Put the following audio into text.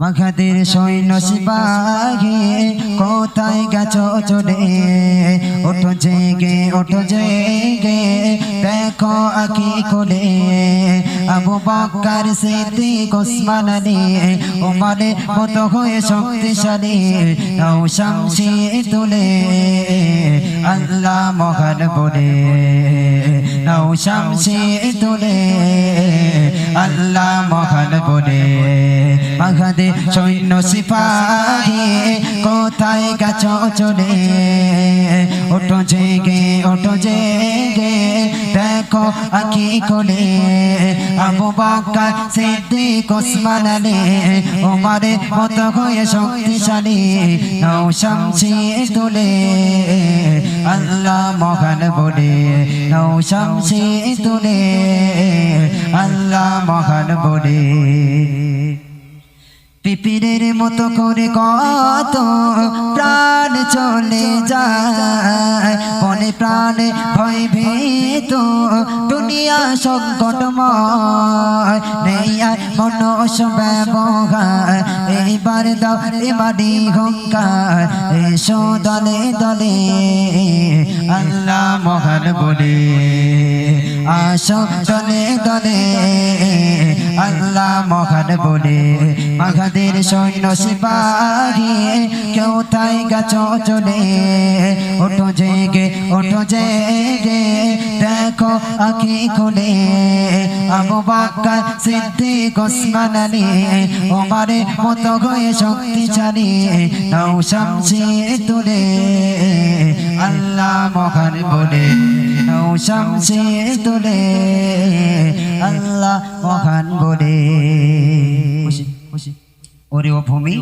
মাঘাদের সৈন্য সিপাহী কোথায় গেছো চলে ওঠো জেগে ওঠো জেগে। দেখো আকি কোলে আবু বক্কর সিদ্দিক ওসমান আলী ওমারে মতো হয়ে শক্তিশালী। নাও শামসি তুলে। আল্লাহ মহান বলে। নাও শামসি তুলে। আল্লাহ মহান বলে। মাঘাদে সৈন্য সিপাহী কোথায় গাছ চলে? ওটো জেগে ওটো জেগে, দেখো আকি কোলে। আবু বকর সিদ্দিক ওসমান আলী ওমারে মতো হয়ে শক্তিশালী নাও শামসি তুলে। আল্লাহ মহান বলে নাও শামসি তুলে। আল্লাহ মহান বলে পিপিরের মতো করে কত প্রাণ চলে যায়। মনে প্রাণে ভয় ভীত, দুনিয়া সংকটময় নেই আর মনস এইবার দাও এবারে হংকার এসো দলে দলে, আল্লাহ মহান বলে। আসো দলে দলে আল্লাহ মহান বলে মাঘাদের সৈন্য সিপাহী, কেউ তাই গাছ চলে ওঠো জেগে ওঠো জেগে, দেখো আখি খুলে। আবু বাক্কার সিদ্দিক ওসমান ওমারে মতো হয়ে শক্তিশালী নাও শামসি তুলে। আল্লাহ মহান বলে শামসি তুলে আল্লাহ মহান বলে। ওরে ও ভূমি।